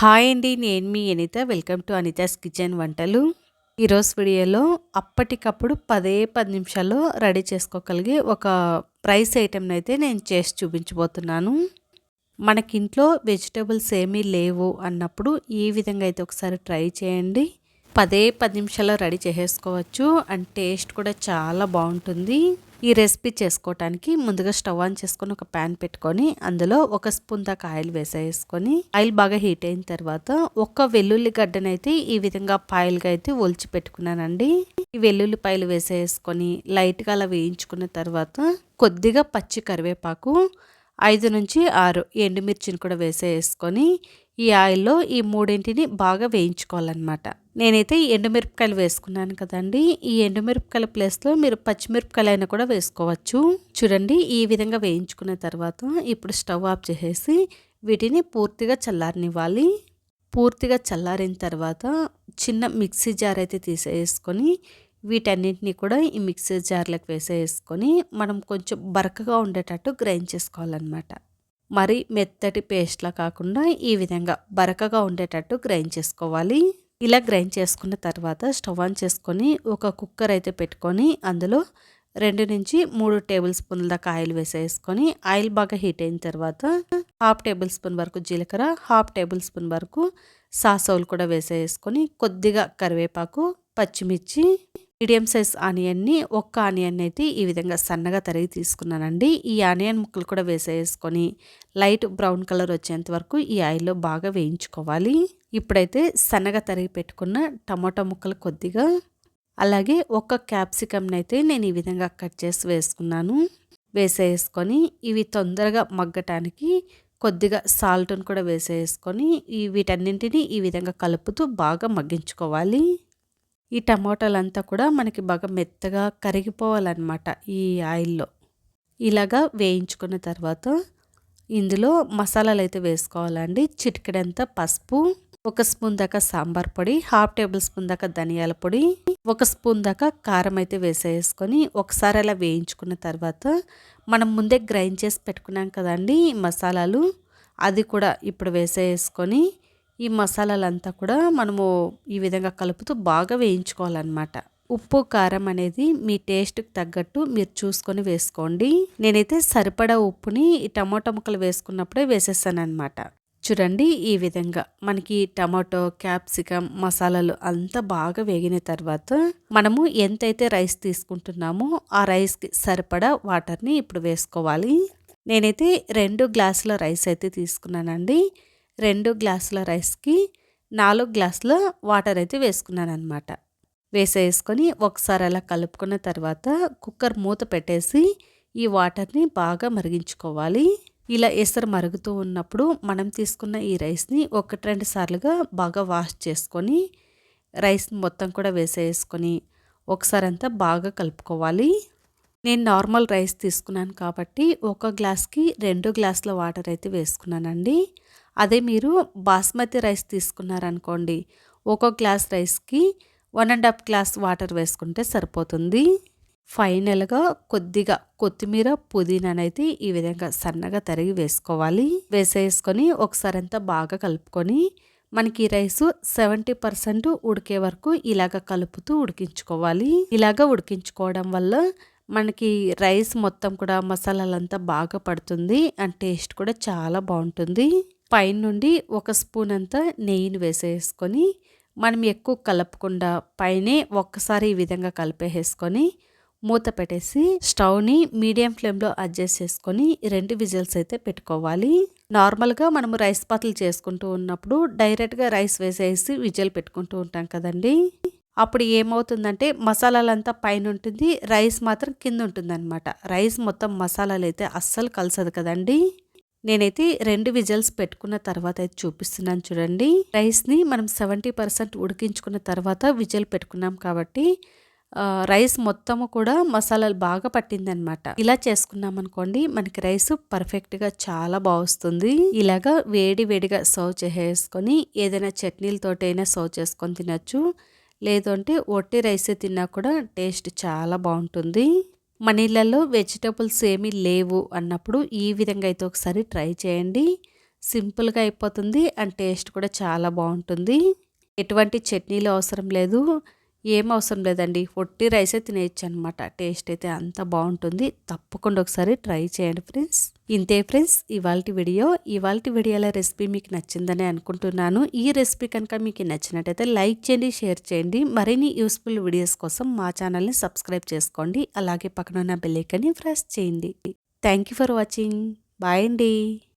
Hi అండి నేను మీ Anitha. Welcome to Anitha's kitchen వంటలు. ఈరోజు వీడియోలో అప్పటికప్పుడు పదే పది నిమిషాల్లో రెడీ చేసుకోగలిగే ఒక ప్రైస్ ఐటెంని అయితే నేను చేసి చూపించబోతున్నాను. మనకి ఇంట్లో వెజిటేబుల్స్ ఏమీ లేవు అన్నప్పుడు ఈ విధంగా అయితే ఒకసారి ట్రై చేయండి. పదే పది నిమిషాల్లో రెడీ చేసేసుకోవచ్చు. అండ్ టేస్ట్ కూడా చాలా బాగుంటుంది. ఈ రెసిపీ చేసుకోవటానికి ముందుగా స్టవ్ ఆన్ చేసుకొని ఒక ప్యాన్ పెట్టుకొని అందులో ఒక స్పూన్ దాకా ఆయిల్ వేసేసుకొని ఆయిల్ బాగా హీట్ అయిన తర్వాత ఒక్క వెల్లుల్లి గడ్డనైతే ఈ విధంగా పాయలుగా అయితే ఒలిచి పెట్టుకున్నానండి. ఈ వెల్లుల్లిపాయలు వేసేసుకొని లైట్గా అలా వేయించుకున్న తర్వాత కొద్దిగా పచ్చి కరివేపాకు ఐదు నుంచి ఆరు ఎండుమిర్చిని కూడా వేసేసుకొని ఈ ఆయిల్లో ఈ మూడింటిని బాగా వేయించుకోవాలన్నమాట. నేనైతే ఎండుమిరపకాయలు వేసుకున్నాను కదండి. ఈ ఎండుమిరపకాయల ప్లేస్లో మీరు పచ్చిమిరపకాయలు అయినా కూడా వేసుకోవచ్చు. చూడండి ఈ విధంగా వేయించుకున్న తర్వాత ఇప్పుడు స్టవ్ ఆఫ్ చేసేసి వీటిని పూర్తిగా చల్లారనివ్వాలి. పూర్తిగా చల్లారిన తర్వాత చిన్న మిక్సీ జార్ అయితే తీసేసుకొని వీటన్నింటినీ కూడా ఈ మిక్సీ జార్లకు వేసేసుకొని మనం కొంచెం బరకగా ఉండేటట్టు గ్రైండ్ చేసుకోవాలన్నమాట. మరి మెత్తటి పేస్ట్లా కాకుండా ఈ విధంగా బరకగా ఉండేటట్టు గ్రైండ్ చేసుకోవాలి. ఇలా గ్రైండ్ చేసుకున్న తర్వాత స్టవ్ ఆన్ చేసుకొని ఒక కుక్కర్ అయితే పెట్టుకొని అందులో రెండు నుంచి మూడు టేబుల్ స్పూన్ల దాకా ఆయిల్ వేసేసుకొని ఆయిల్ బాగా హీట్ అయిన తర్వాత హాఫ్ టేబుల్ స్పూన్ వరకు జీలకర్ర హాఫ్ టేబుల్ స్పూన్ వరకు సాసవులు కూడా వేసేసుకొని కొద్దిగా కరివేపాకు పచ్చిమిర్చి మీడియం సైజ్ ఆనియన్ని ఒక్క ఆనియన్ అయితే ఈ విధంగా సన్నగా తరిగి తీసుకున్నానండి. ఈ ఆనియన్ ముక్కలు కూడా వేసేసుకొని లైట్ బ్రౌన్ కలర్ వచ్చేంత వరకు ఈ ఆయిల్లో బాగా వేయించుకోవాలి. ఇప్పుడైతే సన్నగా తరిగి పెట్టుకున్న టమాటో ముక్కలు కొద్దిగా అలాగే ఒక క్యాప్సికమ్ని అయితే నేను ఈ విధంగా కట్ చేసి వేసుకున్నాను. వేసేసుకొని ఇవి తొందరగా మగ్గటానికి కొద్దిగా సాల్ట్ని కూడా వేసేసుకొని ఈ వీటన్నింటినీ ఈ విధంగా కలుపుతూ బాగా మగ్గించుకోవాలి. ఈ టమోటాలంతా కూడా మనకి బాగా మెత్తగా కరిగిపోవాలన్నమాట ఈ ఆయిల్లో. ఇలాగా వేయించుకున్న తర్వాత ఇందులో మసాలాలు అయితే వేసుకోవాలండి. చిటికెడంత పసుపు ఒక స్పూన్ దాకా సాంబార్ పొడి హాఫ్ టేబుల్ స్పూన్ దాకా ధనియాల పొడి ఒక స్పూన్ దాకా కారం అయితే వేసేసుకొని ఒకసారి అలా వేయించుకున్న తర్వాత మనం ముందే గ్రైండ్ చేసి పెట్టుకున్నాం కదండి మసాలాలు అది కూడా ఇప్పుడు వేసేసుకొని ఈ మసాలాలంతా కూడా మనము ఈ విధంగా కలుపుతూ బాగా వేయించుకోవాలన్నమాట. ఉప్పు కారం అనేది మీ టేస్ట్కి తగ్గట్టు మీరు చూసుకొని వేసుకోండి. నేనైతే సరిపడా ఉప్పుని ఈ టమాటో ముక్కలు వేసుకున్నప్పుడే వేసేస్తాను అనమాట చూడండి ఈ విధంగా మనకి టమాటో క్యాప్సికమ్ మసాలాలు అంతా బాగా వేగిన తర్వాత మనము ఎంతైతే రైస్ తీసుకుంటున్నామో ఆ రైస్కి సరిపడా వాటర్ని ఇప్పుడు వేసుకోవాలి. నేనైతే రెండు గ్లాసుల రైస్ అయితే తీసుకున్నానండి. రెండు గ్లాసుల రైస్కి నాలుగు గ్లాసుల వాటర్ అయితే వేసుకున్నాను అనమాట వేసేసుకొని ఒకసారి అలా కలుపుకున్న తర్వాత కుక్కర్ మూత పెట్టేసి ఈ వాటర్ని బాగా మరిగించుకోవాలి. ఇలా ఎసరు మరుగుతూ ఉన్నప్పుడు మనం తీసుకున్న ఈ రైస్ని ఒకటి రెండు సార్లుగా బాగా వాష్ చేసుకొని రైస్ మొత్తం కూడా వేసేసుకొని ఒకసారి అంతా బాగా కలుపుకోవాలి. నేను నార్మల్ రైస్ తీసుకున్నాను కాబట్టి ఒక గ్లాస్కి రెండు గ్లాసుల వాటర్ అయితే వేసుకున్నానండి. అదే మీరు బాస్మతి రైస్ తీసుకున్నారనుకోండి ఒక్కో గ్లాస్ రైస్కి one and half glass water వేసుకుంటే సరిపోతుంది. ఫైనల్గా కొద్దిగా కొత్తిమీర పుదీనానైతే ఈ విధంగా సన్నగా తరిగి వేసుకోవాలి. వేసేసుకొని ఒకసారి అంతా బాగా కలుపుకొని మనకి రైస్ సెవెంటీ పర్సెంట్ ఉడికే వరకు ఇలాగ కలుపుతూ ఉడికించుకోవాలి. ఇలాగ ఉడికించుకోవడం వల్ల మనకి రైస్ మొత్తం కూడా మసాలాలంతా బాగా పడుతుంది అండ్ టేస్ట్ కూడా చాలా బాగుంటుంది. పైనుండి ఒక స్పూన్ అంతా నెయ్యిని వేసేసుకొని మనం ఎక్కువ కలపకుండా పైనే ఒక్కసారి ఈ విధంగా కలిపేసుకొని మూత పెట్టేసి స్టవ్ని మీడియం ఫ్లేమ్లో అడ్జస్ట్ చేసుకొని రెండు విజిల్స్ అయితే పెట్టుకోవాలి. నార్మల్గా మనము రైస్ పాత్రలు చేసుకుంటూ ఉన్నప్పుడు డైరెక్ట్గా రైస్ వేసేసి విజిల్ పెట్టుకుంటూ ఉంటాం కదండి. అప్పుడు ఏమవుతుందంటే మసాలాలంతా పైన ఉంటుంది రైస్ మాత్రం కింద ఉంటుంది రైస్ మొత్తం మసాలాలు అయితే అస్సలు కలిసదు కదండి. నేనైతే రెండు విజల్స్ పెట్టుకున్న తర్వాత అయితే చూపిస్తున్నాను చూడండి. రైస్ని మనం సెవెంటీ పర్సెంట్ ఉడికించుకున్న తర్వాత విజల్ పెట్టుకున్నాం కాబట్టి రైస్ మొత్తము కూడా మసాలాలు బాగా పట్టిందనమాట ఇలా చేసుకున్నాం అనుకోండి మనకి రైస్ పర్ఫెక్ట్గా చాలా బాగుస్తుంది. ఇలాగా వేడి వేడిగా సర్వ్ చేసేసుకొని ఏదైనా చట్నీలతోటైనా సర్వ్ చేసుకొని తినచ్చు. లేదంటే ఒట్టి రైస్ తిన్నా కూడా టేస్ట్ చాలా బాగుంటుంది. మన ఇళ్ళల్లో వెజిటబుల్స్ ఏమీ లేవు అన్నప్పుడు ఈ విధంగా అయితే ఒకసారి ట్రై చేయండి. సింపుల్గా అయిపోతుంది అండ్ టేస్ట్ కూడా చాలా బాగుంటుంది. ఎటువంటి చట్నీలు అవసరం లేదు. ఏం అవసరం లేదండి. పొట్టి రైసే తినేయచ్చు అనమాట టేస్ట్ అయితే అంత బాగుంటుంది. తప్పకుండా ఒకసారి ట్రై చేయండి ఫ్రెండ్స్. ఇంతే ఫ్రెండ్స్ ఇవాళ వీడియో. ఇవాళ వీడియోల రెసిపీ మీకు నచ్చిందని అనుకుంటున్నాను. ఈ రెసిపీ కనుక మీకు నచ్చినట్టయితే లైక్ చేయండి షేర్ చేయండి. మరిన్ని యూస్ఫుల్ వీడియోస్ కోసం మా ఛానల్ని సబ్స్క్రైబ్ చేసుకోండి. అలాగే పక్కన ఉన్న బెల్లైకన్ని ప్రెస్ చేయండి. Thank you for watching. Bye అండి.